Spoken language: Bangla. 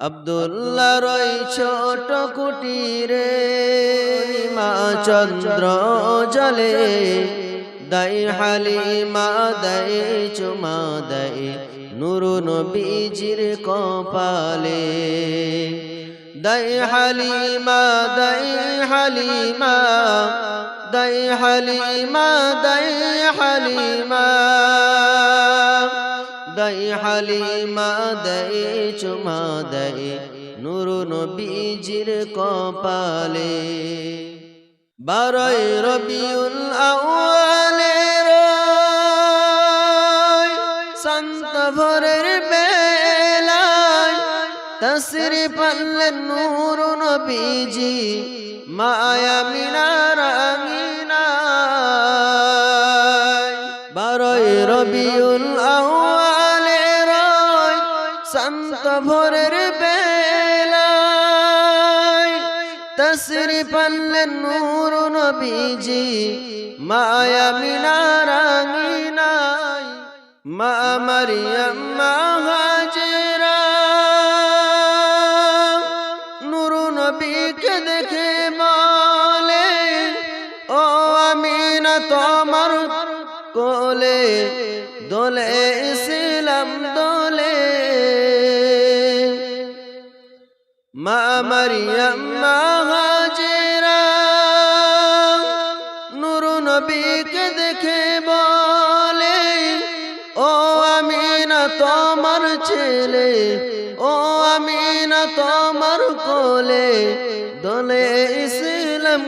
আব্দুল্লাহ রই ছোট কুটিরে মা চন্দ্র জলে, দাই হালিমা, দাই চুমা, দাই নুরু নবীজির কপালে। দাই হালিমা দাই হালিমা দাই হালিমা দাই হালিমা। দাই হালিমা দাই, চুমা দাই, নুরু নবীজির কপালে। বারোই রবিউল আউয়ালের সন্ত ভোরের বেলায় তসরি পাল্লেন নূর নবীজি, মায়া বারোই রবিউল আউয়ালের সন্ত ভোরের বেলায় তসরি পাল্লেন নূর নবীজি, মায়া মিনার আঙিনায় মা মারিয়াম মা হাজরা নূর নবীকে দেখে বলে, ও আমিনা, তোমার কোলে দোলে ইসলাম দোলে। মা মারিয়াম মা হাজেরা নূর নবীকে দেখে বলে, ও আমিনা তোমার ছেলে, ও আমিনা তোমার কোলে, দোলে ইসলাম